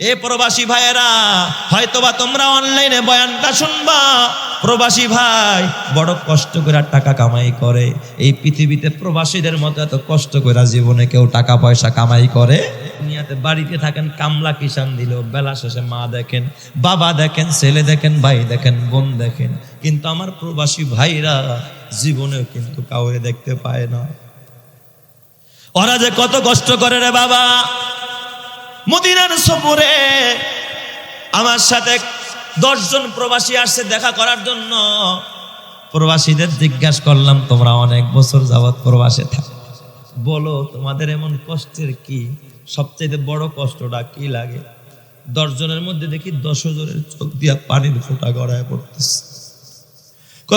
এ প্রবাসী ভাইয়েরা, হয়তোবা তোমরা অনলাইনে বয়ানটা শুনবা। প্রবাসী ভাই, বড় কষ্ট করে টাকা কামাই করে। এই পৃথিবীতে প্রবাসীদের মতো এত কষ্ট করে জীবনে কেউ টাকা পয়সা কামাই করে। দুনিয়াতে বাড়িতে থাকেন, কামলা কিষান দিল বেলা শেষে মা দেখেন, বাবা দেখেন, ছেলে দেখেন, ভাই দেখেন, বোন দেখেন। কিন্তু আমার প্রবাসী ভাইরা জীবনেও কিন্তু কাউরে দেখতে পায় না। ওরা যে কত কষ্ট করে রে বাবা মদিনার সফরে আমার সাথে দশজন প্রবাসী আসছে দেখা করার জন্য। প্রবাসীদের জিজ্ঞাসা করলাম, তোমরা অনেক বছর যাবৎ প্রবাসে থাক। বলো, তোমাদের এমন কষ্টের কি? সবচেয়ে বড় কষ্টটা কি লাগে? দশজনের মধ্যে দেখি দশ জনের চোখ দিয়া পানির ফোঁটা গড়ায় পড়তেছে।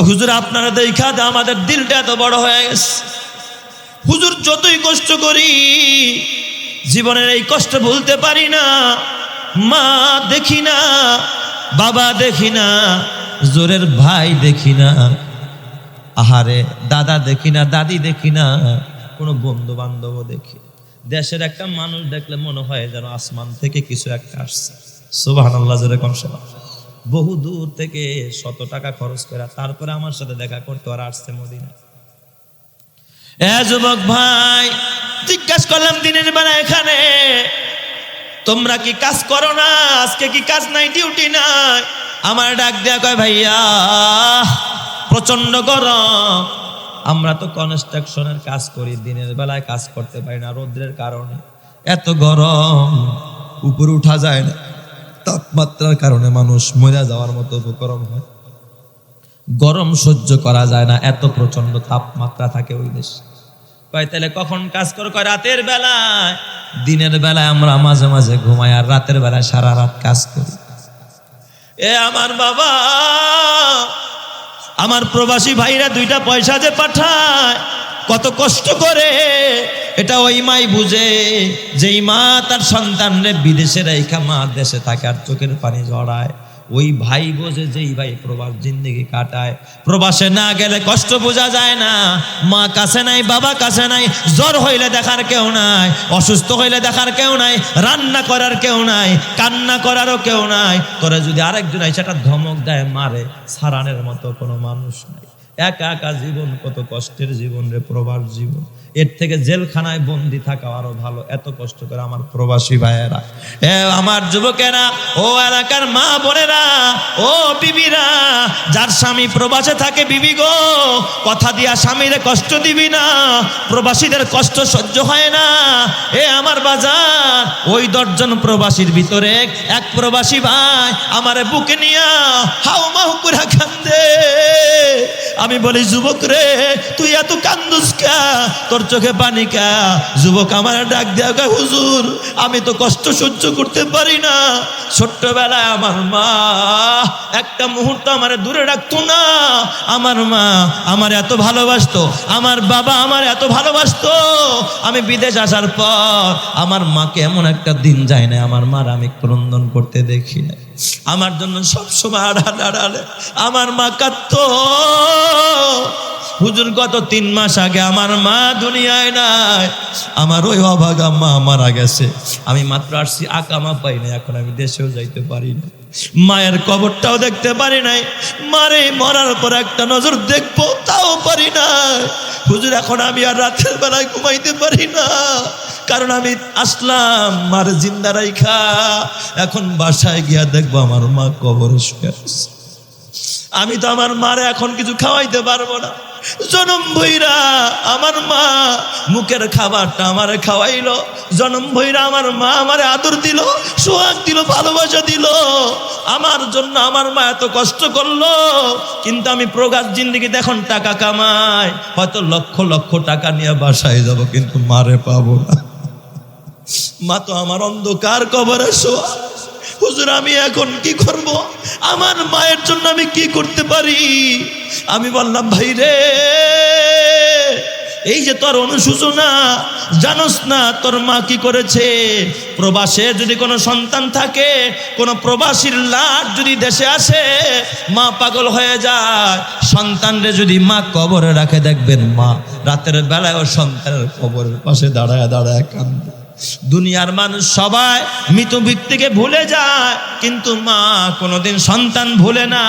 হুজুর, আপনারা দেখা আমাদের দিলটা এত বড় হয়ে গেছে। হুজুর, যতই কষ্ট করি জীবনের এই কষ্ট ভুলতে পারি না। মা দেখি না, বাবা দেখি না, জোরের ভাই দেখি না, আহারে দাদা দেখি না, দাদি দেখি না, কোনো বন্ধু বান্ধব দেখি দেশের একটা মানুষ দেখলে মনে হয় যেন আসমান থেকে কিছু একটা আসছে। সুবাহান আল্লাহ যেরকম সেবা। বহু দূর থেকে শত টাকা খরচ করে তারপরে আমার সাথে দেখা করতে আর আসছে মদিনা এ যুবক ভাই জিজ্ঞাসা করলাম, দিনের বেলা এখানে? তোমরা কি কাজ করো না? আজকে কি কাজ নাই? ডিউটি নাই? আমার ডাক দেয়া কয়, ভাইয়া প্রচণ্ড গরম। আমরা তো কনস্ট্রাকশনের কাজ করি, দিনের বেলায় কাজ করতে পারি না, রৌদ্রের কারণে। এত গরম, উপরে উঠা যায় না। তাপমাত্রার কারণে মানুষ মরে যাওয়ার মতো গরম হয়। গরম সহ্য করা যায় না, এত প্রচণ্ড তাপমাত্রা থাকে ওই দেশে। কয়, তাহলে কখন কাজ করো? কয়, রাতের বেলায়। দিনের বেলায় আমরা মাঝে মাঝে ঘুমাই, আর রাতের বেলায় সারা রাত কাজ করি। এ আমার বাবা, আমার প্রবাসী ভাইরা দুইটা পয়সা যে পাঠায়, কত কষ্ট করে। এটা ওই মাই বুঝে যেই মা তার সন্তানরে বিদেশে রেখা মা দেশে থাকে আর চোখের পানি জড়ায়। ওই ভাই বোঝে যেই ভাই প্রবাস জিন্দগি কাটায়, প্রবাসে না গেলে কষ্ট বোঝা যায় না। মা কাছে নাই, বাবা কাছে নাই, জ্বর হইলে দেখার কেউ নাই, অসুস্থ হইলে দেখার কেউ নাই, রান্না করার কেউ নাই, কান্না করারও কেউ নাই। তোরা যদি আরেকজন সেটা ধমক দেয়, মারে, সারানের মতো কোনো মানুষ নাই। একা একা জীবন, কত কষ্টের জীবন রে প্রবাস জীবন। এর থেকে জেলখানায় বন্দি থাকা আরও ভালো, এত কষ্ট করে আমার প্রবাসী ভাইয়েরা। এ আমার যুবকেরা, ও এলাকার মা বোনেরা, ও বিবিরা, যার স্বামী প্রবাসে থাকে, বিবি গো, কথা দিয়া স্বামীরে কষ্ট দিবি না, প্রবাসীদের কষ্ট সহ্য হয় না। এ আমার বাজার, ওই দশজন প্রবাসীর ভিতরে এক প্রবাসী ভাই আমারে বুকে নিয়া হাউ মাউ করে কান্দে। আমি বলি যুবক রে তুই এত কান্দুস কা? তোর চোখে পানি কা? যুবক আমার ডাক দেয়া কয়, হুজুর আমি তো কষ্ট সহ্য করতে পারি না। ছোট্টবেলায় আমার মা একটা মুহূর্ত আমার দূরে রাখতো না। আমার মা আমার এত ভালোবাসতো আমার বাবা আমার এত ভালোবাসতো। আমি বিদেশ আসার পর আমার মাকে এমন একটা দিন যায় না আমার মার আমি ক্রন্দন করতে দেখি না আমার জন্য সবসময় আড়ালে আড়ালে আমার মা কাত্ত হুজুর, গত তিন মাস আগে আমার মা দুনিয়ায় নাই। আমার ওই অভাগা মা মারা গেছে। আমি মাত্র আসছি, আকামা পাই না এখন আমি দেশেও যাইতে পারি না মায়ের কবরটাও দেখতে পারি নাই। মারে মরার পর একটা নজর দেখব, তাও পারি না। হুজুর, এখন আমি আর রাতের বেলায় ঘুমাইতে পারি না। কারণ আমি আসলাম, মার জিন্দা রাইখা। এখন বাসায় গিয়া দেখব আমার মা কবর শুয়ে আছে। আমি তো আমার মারে এখন কিছু খাওয়াইতে পারব না। জনম ভৈরা আমার মা মুখের খাবারটা আমারে খাওয়াইলো। জনম ভৈরা আমার মা আমারে আদর দিল, সোহাগ দিল, ভালোবাসা দিল। আমার জন্য আমার মা এত কষ্ট করল, কিন্তু আমি প্রগাত জিন্দিগিতে এখন টাকা কামাই। হয়তো লক্ষ লক্ষ টাকা নিয়ে বাসায় যাব, কিন্তু মারে পাবো না। মা তো আমার অন্ধকার কবরে শোয়া হুজুর, আমি এখন কি করব? আমার মায়ের জন্য আমি কি করতে পারি? আমি বললাম, ভাই রে, এই যে তোর অনুশোচনা, জানোস না তোর মা কি করেছে? প্রবাসে যদি কোনো সন্তান থাকে, কোনো প্রবাসীর লাট যদি দেশে আসে, মা পাগল হয়ে যায়। সন্তানরে যদি মা কবরে রাখে, দেখবেন মা রাতের বেলায় ও সন্তানের কবরের পাশে দাঁড়ায় দাঁড়ায় কান্দে দুনিয়ার মানুষ সবাই মৃত ব্যক্তিকে ভুলে যায়, কিন্তু মা কোনোদিন সন্তান ভুলে না,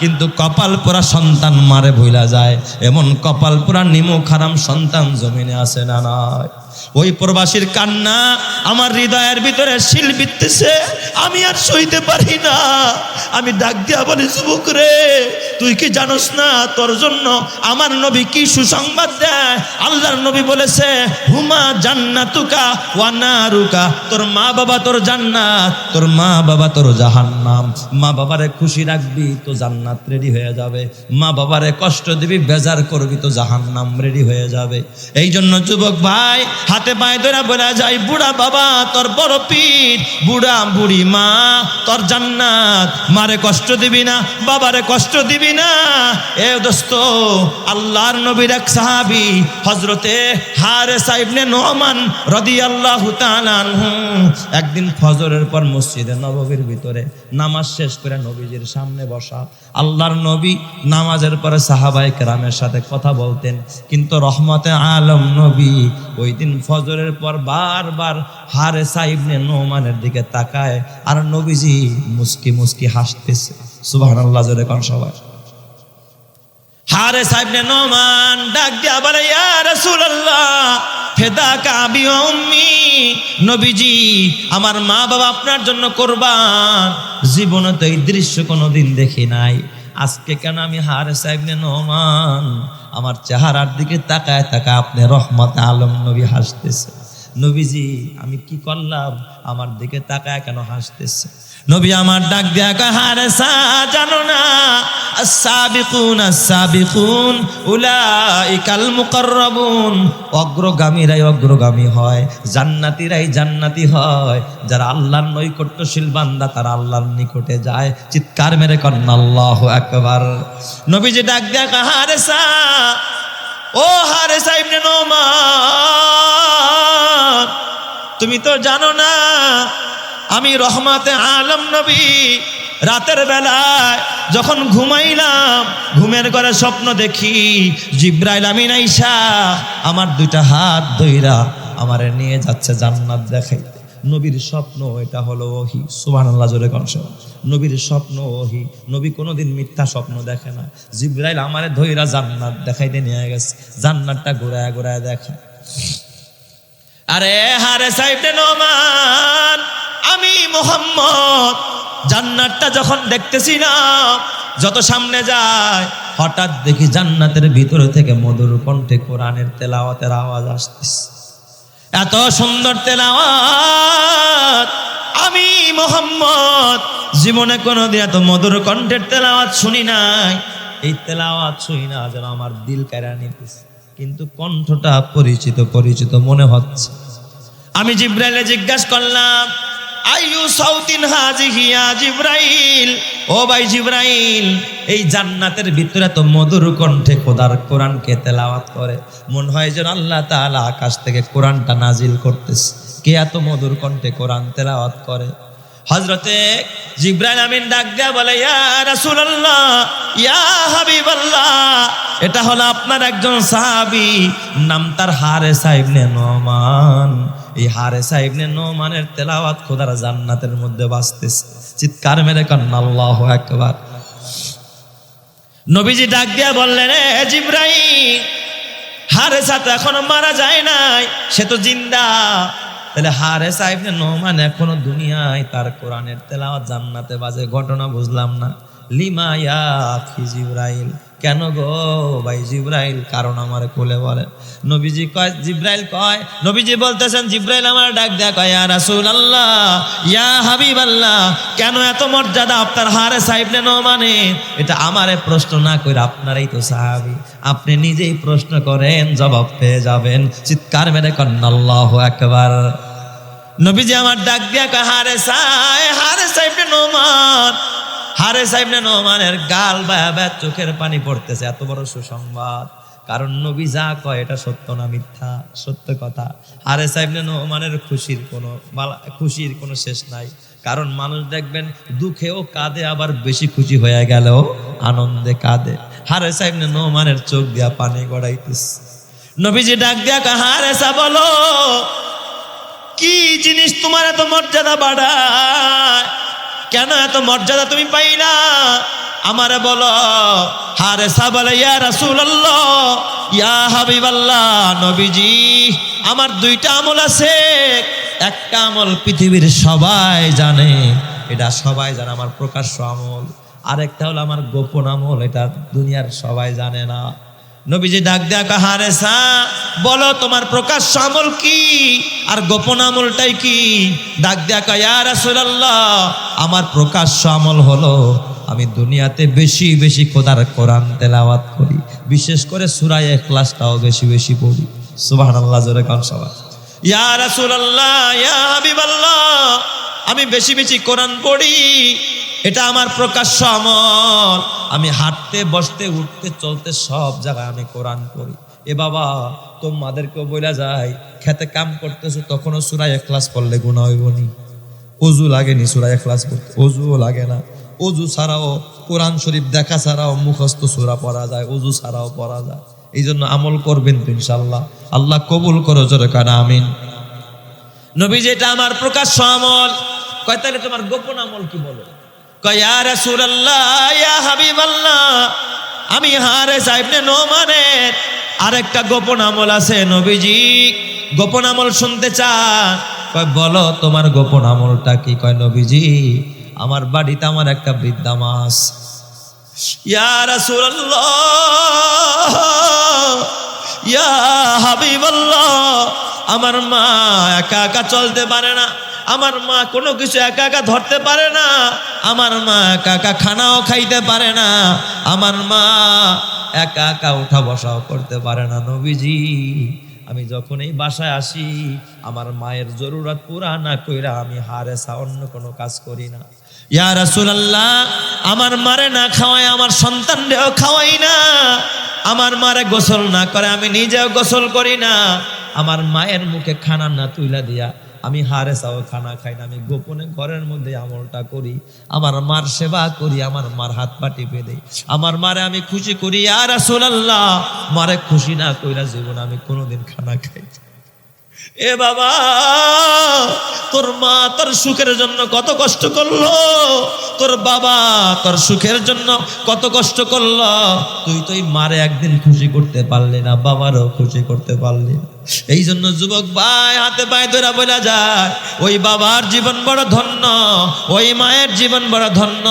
কিন্তু কপাল পোড়া সন্তান মারে ভুলা যায়। এমন কপাল পোড়া নিমুখ খারাম সন্তান জমিনে আসে না, নয়। ওই প্রবাসীর কান্না আমার হৃদয়ের ভিতরে শিল বিত্তেছে আমি আর সইতে পারি না। আমি ডাক দিয়া বলি, যুবক রে, তুই কি জানোস না, তোর জন্য আমার নবী কি সুসংবাদ দেয়? আল্লাহর নবী বলেছে, হুমা জান্নাতুকা ওয়ানারুকা তোর মা বাবা তোর জান্নাত, তোর মা বাবা তোর জাহান্নাম। মা বাবারে খুশি রাখবি, তো জান্নাত রেডি হয়ে যাবে। মা বাবারে কষ্ট দিবি, বেজার করবি, তো জাহান্নাম রেডি হয়ে যাবে। এই জন্য যুবক ভাই, হাতে পায়ে ধরে বলা যায় বুড়া বাবা, তোর বড় পিঠ বুড়া বুড়ি মা, তোর জান্নাত। মারে কষ্ট দিবি না, বাবারে কষ্ট দিবি না। এ দোস্ত, আল্লাহর নবীর এক সাহাবি হজরতে হারে সাইবনে নোমান রদি আল্লাহ একদিন ফজরের পর মসজিদে নববীর ভিতরে নামাজ শেষ করে নবীজির সামনে বসা, আল্লাহর নবী নামাজের পরে সাহাবাই কেরামের সাথে কথা বলতেন। কিন্তু রহমতে আলম নবী ওই দিন ফজরের পর বারবার হারে সাইবনে নোমানের দিকে তাকায় আর নবীজি মুস্কি মুস্কি হাসতেছে। সুবাহ আল্লাহ জোরে কন সবাই। হারে সাইবনে নোমান ডাক দিয়া বলে, ইয়া রাসূলুল্লাহ, ফেদা কাবি নবীজি, আমার মা বাবা আপনার জন্য কোরবান। জীবনে তো এই দৃশ্য কোনোদিন দেখি নাই। আজকে কেন আমি হারে সাইবনে নহমান আমার চেহারার দিকে তাকায় তাকায় আপনি রহমত আলম নবী হাসতেছে। নবীজি, আমি কি করলাম? আমার দিকে তাকায় কেন হাসতেছে? নবী আমার ডাক দেয়া কয়, হারে সা জানো না? আসাবিকুন আসাবিকুন উলাইকাল মুকাররাবুন। অগ্রগামীরাই অগ্রগামী হয়, জান্নাতীরাই জান্নাতি হয়। যারা আল্লাহর নৈকট্যশীল বান্দা, তারা আল্লাহর নিকটে যায়। চিৎকার মেরে করেন আল্লাহু আকবার। নবীজি ডাক দেয়া কয় হারে সা ও হারে সাহেব নোমান, তুমি তো জানো না আমি রহমাতে আলম নবী। রাতের বেলায় যখন ঘুমাইলাম, ঘুমের ঘরে স্বপ্ন দেখি, জিব্রাইল আমিন আইসা আমার দুইটা হাত ধইরা আমারে নিয়ে যাচ্ছে জান্নাত দেখাইতে। নবীর স্বপ্ন এটা হলো ওহি সুবান আল্লাহ জোরে কনস নবীর স্বপ্ন ওহি, নবী কোনোদিন মিথ্যা স্বপ্ন দেখে না। জিব্রাইল আমারে ধইরা জান্নাত দেখাইতে নিয়ে গেছে, জান্নাতটা ঘোরায় ঘোরায় দেখা আরে হারে সাইডে নোমান আমি মোহাম্মদ। জান্নাতটা যখন দেখতেছিলাম, যত সামনে যায়, হঠাৎ দেখি জান্নাতের ভিতরে থেকে মধুর কণ্ঠে কোরআনের তেলাওয়াতের আওয়াজ আসতেছে। এত সুন্দর তেলাওয়াত। আমি মোহাম্মদ। জীবনে কোনোদিন এত মধুর কণ্ঠের তেলাওয়াত শুনি নাই। এই তেলাওয়াত শুনি না, যেন আমার দিল কেড়া নিতেছে। কিন্তু কণ্ঠটা পরিচিত পরিচিত মনে হচ্ছে। আমি জিব্রাইলে জিজ্ঞাসা করলাম ও এই জান্নাতের ভিতরে তো মধুর কণ্ঠে তেলাওয়াত করে। মনে হয় আল্লাহ আকাশ থেকে কোরআনটা নাজিল করতেছে। কে এত মধুর কণ্ঠে কোরআন তেলাওয়াত করে? হজরতে জিব্রাইল আমিন ডাক বলে, ইয়া ইয়া এটা হলো আপনার একজন সাহাবী, নাম তার হারে সাইবনে নোমান। এই হারে সাইবনে নোমানের তেলাওয়াত খোদার জান্নাতের মধ্যে বাজতেছে। চিৎকার মেরে কান্না, আল্লাহু আকবার। নবীজি ডাক দিয়া বললেন, এ জিব্রাইল হারে সাথে এখনও মারা যায় নাই, সে তো জিন্দা। তাহলে হারে সাহেব নোমান এখনও দুনিয়ায় তার কোরআনের তেলাওয়াত জান্নাতে বাজে ঘটনা বুঝলাম না। লিমা ইয়া আখি জিব্রাইল। কেন গো ভাই জিব্রাইল? কারণ আমার কোলে বলে। নবীজি কয়, জিব্রাইল কয়, নবীজি বলতেছেন, জিব্রাইল আমার ডাক দেয়া কয়, ইয়া রাসূল আল্লাহ ইয়া হাবিব আল্লাহ কেন এত মর্যাদা আপনার হারে সাহেবনে মানে এটা আমারে প্রশ্ন না করে আপনারাই তো সাহাবি। আপনি নিজেই প্রশ্ন করেন, জবাব পেয়ে যাবেন। চিৎকার মেরে কন্যা আল্লাহ একবার নবীজি আমার ডাক দিয়া কয়, হারে সাই হারে সাহেবনে নোমান হারে সাহেবনে নোমানের গাল বা চোখের পানি পড়তেছে। এত বড় সুসংবাদ। কারণ নবী যা কয় এটা সত্য না মিথ্যা? সত্য কথা। হারে সাহেবনে নোমানের খুশির কোনো খুশির কোনো শেষ নাই। কারণ মানুষ দেখবেন দুঃখেও কাঁদে, আবার বেশি খুশি হয়ে গেলেও আনন্দে কাঁদে। হারে সাহেবনে নোমানের চোখ দিয়া পানি গড়াইতেছে। নবীজি ডাক দিয়া কয় হারে সা বলো, কি জিনিস তোমার এত মর্যাদা বাড়ায়? কেন এত মর্যাদা তুমি পাই না? আমারে বলো, হারে সাবলে ইয়া ইয়া নবীজি, আমার দুইটা আমল আছে। একটা আমল পৃথিবীর সবাই জানে, এটা সবাই জানে, আমার প্রকাশ্য আমল। আরেকটা হলো আমার গোপন আমল, এটা দুনিয়ার সবাই জানে না। নবীজি ডাক দেয়া কাহারে সা, বলো তোমার প্রকাশ্য আমল কি? আর গোপন আমলটাই কি? ডাক দেয়া ইয়া রাসূলুল্লাহ, আমার প্রকাশ্য আমল হলো, আমি দুনিয়াতে বেশি বেশি খোদার কোরআন তেলাওয়াত করি। বিশেষ করে সূরা ইখলাসটাও বেশি বেশি পড়ি। সুবহানাল্লাহ, জোরে কান সবাই। ইয়া রাসূলুল্লাহ, ইয়া হাবিবাল্লাহ, আমি বেশি বেশি কোরআন পড়ি। এটা আমার প্রকাশ্য আমল। আমি হাঁটতে, বসতে, উঠতে, চলতে সব জায়গায় আমি কোরআন করি এ বাবা, তোমাদেরকেও বইলা যায়, খেতে কাম করতেছো, তখনও সুরাই ক্লাস পড়লে গুণা হইবনি অজু লাগেনি সুরাই ক্লাস পড়তে। অজুও লাগে না। অজু ছাড়াও কোরআন শরীফ দেখা ছাড়াও মুখস্থ সুরা পড়া যায়, অজু ছাড়াও পড়া যায়। এই জন্য আমল করবেন তো ইনশাল্লাহ আল্লাহ কবুল করো, জোরে কানা, আমিন। নবী যেটা আমার প্রকাশ্য আমল। কয় তাহলে তোমার গোপন আমল কি বলো? আমি হারে সাহেবনে নোমানের আরেকটা গোপন আমল আছে, নবীজি, গোপন আমল শুনতে চান? কয়, বলো, তোমার গোপন আমলটা কি? কয়, নবীজি, আমার বাড়িতে আমার একটা বৃদ্ধা মাস। ইয়া হাবিবাল্লাহ, আমার মা একা একা চলতে পারে না। আমার মা কোনো কিছু একা একা ধরতে পারে না। আমার মা একা একা খানাও খাইতে পারে না। আমার মা একা একা উঠা বসাও করতে পারে না নবীজি। আমি যখন এই বাসায় আসি, আমার মায়ের জরুরত পুরা না কইরা আমি হারেসা অন্য কোনো কাজ করি না। ইয়া রাসূলুল্লাহ, আমার মারে না খাওয়াই আমার সন্তানরেও খাওয়াই না। আমার মারে গোসল না করে, আমি নিজেও গোসল করি না। আমার মায়ের মুখে খানা না তুইলা দিয়া আমি হারে চাও, খানা খাই না। আমি গোপনে ঘরের মধ্যে আমলটা করি। আমার মার সেবা করি, আমার মার হাত পা টিপে দেই। আমার মারে আমি খুশি করি আর রাসূলুল্লাহ। মারে খুশি না কইরা জীবন আমি কোনোদিন খানা খাই এ বাবা, তোর মা তোর সুখের জন্য কত কষ্ট করল। তোর বাবা তোর সুখের জন্য কত কষ্ট করল। তুই তো মারে একদিন খুশি করতে পারলি না, বাবারও খুশি করতে পারলি না। এই জন্য যুবক ভাই, হাতে পায়ে ধরা বলা যায়, ওই বাবার জীবন বড় ধন্য, ওই মায়ের জীবন বড় ধন্য।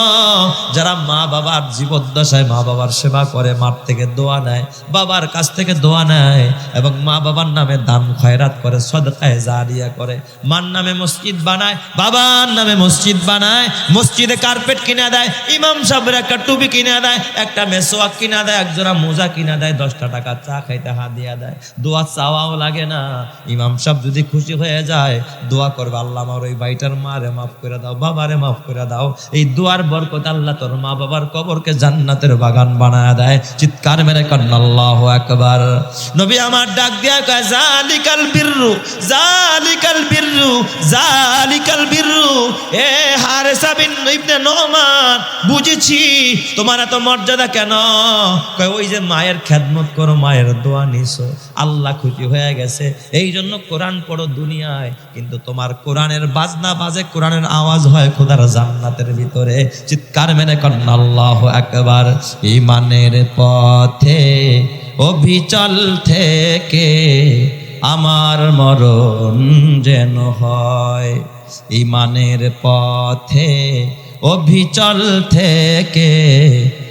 যারা মা বাবার জীবদ্দশায় মা বাবার সেবা করে, মার থেকে দোয়া নেয়, বাবার কাছ থেকে দোয়া নেয় এবং মা বাবার নামে দান, খয়রাত করে, সদকায় জারিয়া করে। মার নামে মসজিদ বানায়, বাবার নামে মসজিদ বানায়, মসজিদে কার্পেট কিনে দেয়, ইমাম সাহেবের একটা টুপি কিনে দেয়, একটা মেসোয়াক কিনা দেয়, একজোড়া মোজা কিনা দেয়, দশটা টাকা চা খাইতে হাত দিয়া দেয়, দোয়া চাওয়াও লাগে না। ইমাম সাহেব যদি খুশি হয়ে যায়, দোয়া করবে, আল্লাহ আমার ওই ভাইটার মারে মাফ করে দাও, বাবারে মাফ করে দাও। এই দোয়ার বরকত আল্লাহ তোর মা বাবার কবরকে জান্নাতের বাগান বানায় দেয়। চিৎকার মেরে কন্যা, আল্লাহ একবার নবী আমার ডাক দিয়া কয়, জালিকাল বিররু জালিকাল বিররু জালিকাল বিররু। এ হারেসা বিন ইবনে নোমান, বুঝেছি, তোমার এত মর্যাদা কেন? কয়, ওই যে মায়ের খেদমত করো, মায়ের দোয়া নিছো। আল্লাহ খুশি হয়ে গেছে। এই জন্য কোরআন পড়ো দুনিয়ায়, কিন্তু তোমার কোরআনের বাজনা বাজে, কোরআনের আওয়াজ হয় খোদার জান্নাতের ভিতরে। চিৎকার মেনে কন্যা আল্লাহ একবার ইমানের পথে, অভিচল থেকে আমার মরণ যেন হয়। ইমানের পথে, অভিচল থেকে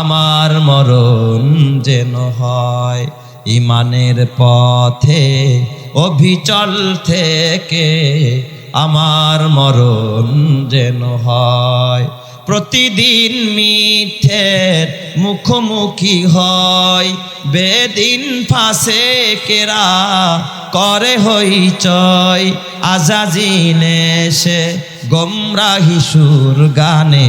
আমার মরণ যেন হয় ইমানের পথে, অভিচল থেকে আমার মরণ যেন হয়। প্রতিদিন মিথ্যের মুখোমুখি হয়, বেদিন ফাঁসে কেরা করে হইচয় আজাজিনে সে গোমরাহি সুর গানে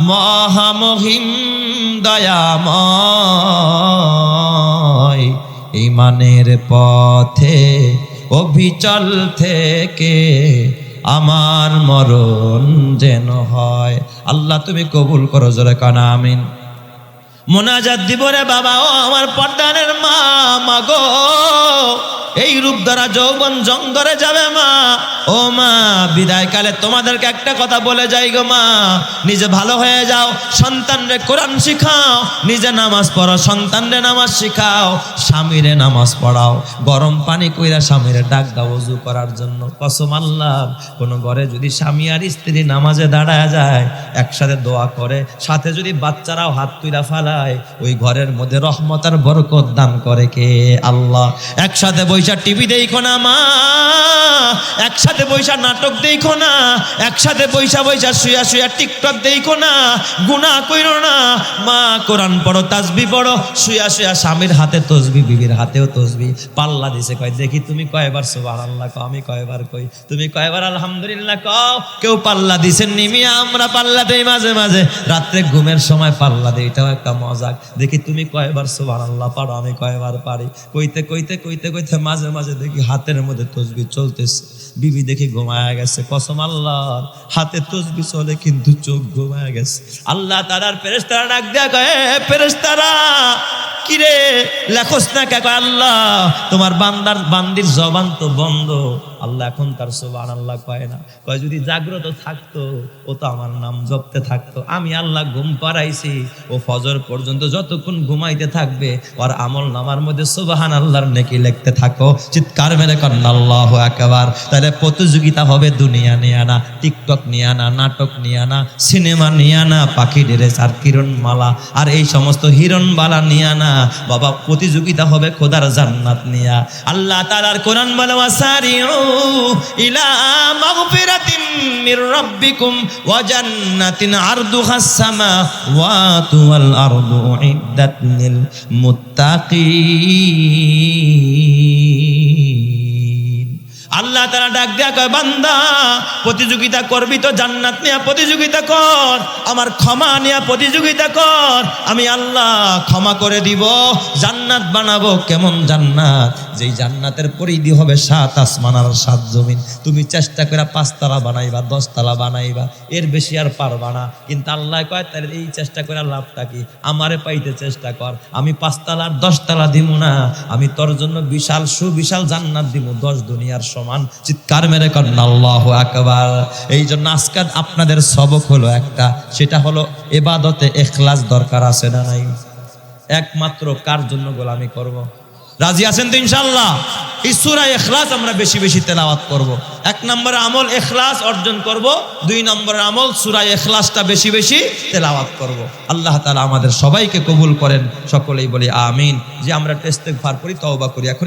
মহামহিম দয়াময় ইমানের পথে অভিচল থেকে আমার মরণ যেন হয়। আল্লাহ তুমি কবুল করো, জোরে কানা আমিন। মোনাজাত দিব রে বাবা, ও আমার পদ্মানের মা মাগো এই রূপ দ্বারা যৌবন জং ধরে যাবে মা। ও মা বিদায় কালে তোমাদেরকে একটা কথা বলে যাই গো মা। নিজে ভালো হয়ে যাও সন্তানরে কোরআন শিখাও। নিজে নামাজ পড়ো সন্তানরে নামাজ শিখাও। স্বামীরে নামাজ পড়াও। গরম পানি কইরা স্বামীরে ডাক দাও অজু করার জন্য। কসম আল্লাহ, কোনো ঘরে যদি স্বামী আর স্ত্রী নামাজে দাঁড়ায় যায়, একসাথে দোয়া করে, সাথে যদি বাচ্চারাও হাত তুইরা ফালায় ওই ঘরের মধ্যে রহমত আর বরকত দান করে কে? আল্লাহ। একসাথে বৈশা টিভি দেখো না, মা। একসাথে বৈশা নাটক দেখো না। একসাথে বৈশা বৈশা শুয়া শুয়া টিকটক দেখো না। গুনাহ কইরো না। মা, কোরআন পড়ো তাসবি পড়ো, শুয়া শুয়া স্বামীর হাতে তসবি, বিবির হাতেও তসবি। পাল্লা দিছে, কয়, দেখি তুমি কয়বার সুবহানাল্লাহ কও, আমি কয়বার কই? তুমি কয়বার আলহামদুলিল্লাহ কও? কেউ পাল্লা দিছেন নিমিয়া আমরা পাল্লা দেই মাঝে মাঝে। রাত্রে ঘুমের সময় পাল্লা দেই এটাও একটা মজাক। দেখি তুমি কয়বার সুবহানাল্লাহ পারো, আমি কয়বার পারি? কইতে কইতে কইতে কইতে মাঝে মাঝে দেখি হাতের মধ্যে তসবি চলতেছে। বিবি দেখি ঘুমায়া গেছে, কসম আল্লাহর, হাতে তসবি চলে কিন্তু চোখ ঘুমায়া গেছে। আল্লাহ তারার ফেরেশতারা ডাক ফেরেশতারা কিরে লেখস না কে? আল্লাহ তোমার বান্দার বান্দির জবান তো বন্ধ। আল্লাহ এখন তার সোবান আল্লাহ কয় না। কয়, যদি জাগ্রত থাকতো, ও তো আমার নাম জপতে থাকতো। আমি আল্লাহ ঘুম পাড়াইছি, ও ফজর পর্যন্ত যতক্ষণ ঘুমাইতে থাকবে, ওর আমল নামার মধ্যে সোবাহান আল্লাহর নেকি লিখতে থাকো। চিৎকার মেরে করেন আল্লাহ একেবার তাহলে প্রতিযোগিতা হবে দুনিয়া নিয়ে আনা টিকটক নিয়ে আনা নাটক নিয়ে আনা সিনেমা নিয়ে আনা পাখি ডেরেস আর কিরণ মালা আর এই সমস্ত হিরণবালা নিয়ে আনা বাবা, প্রতিযোগিতা হবে খোদার জান্নাত নিয়া। আল্লাহ তাআলার কোরআন বলে ওয়াসারিউ إلى مغفرة من ربكم وجنة عرضها السماوات والأرض أعدت للمتقين. আল্লাহ তারা ডাক দেয়া কয়, বান্দা, প্রতিযোগিতা করবি তো, জান্নাত নিয়ে প্রতিযোগিতা কর, আমার ক্ষমা নিয়ে প্রতিযোগিতা কর, আমি আল্লাহ ক্ষমা করে দিব, জান্নাত বানাবো কেমন জান্নাত? যেই জান্নাতের পরিধি হবে সাত আসমান আর সাত জমিন। তুমি চেষ্টা করে পাঁচতলা বানাইবা, দশতলা বানাইবা, এর বেশি আর পারবা না। কিন্তু আল্লাহ কয়, তাহলে এই চেষ্টা করে লাভটা কি? আমারে পাইতে চেষ্টা কর, আমি পাঁচতলা আর দশতলা দিব না, আমি তোর জন্য বিশাল সুবিশাল জান্নাত দিব দশ দুনিয়ার সমান চিৎকার মেরে করেন, আল্লাহ আকবার এই জন্য আজকাল আপনাদের সবক হলো একটা সেটা হলো এবাদতে এখলাস দরকার আছে না নাই একমাত্র কার জন্য গোলামি করব। রাজি আছেন তো ইনশাল্লাহ ইসুরা এখলাস আমরা বেশি বেশি তেলাওয়াত করব। এক নম্বর আমল এখলাস অর্জন করব, দুই নম্বরের আমল সুরা এখলাসটা বেশি বেশি তেলাওয়াত করব। আল্লাহ তালা আমাদের সবাইকে কবুল করেন, সকলেই বলি আমিন যে আমরা টেস্টে ভার করি, তওবা করি এখন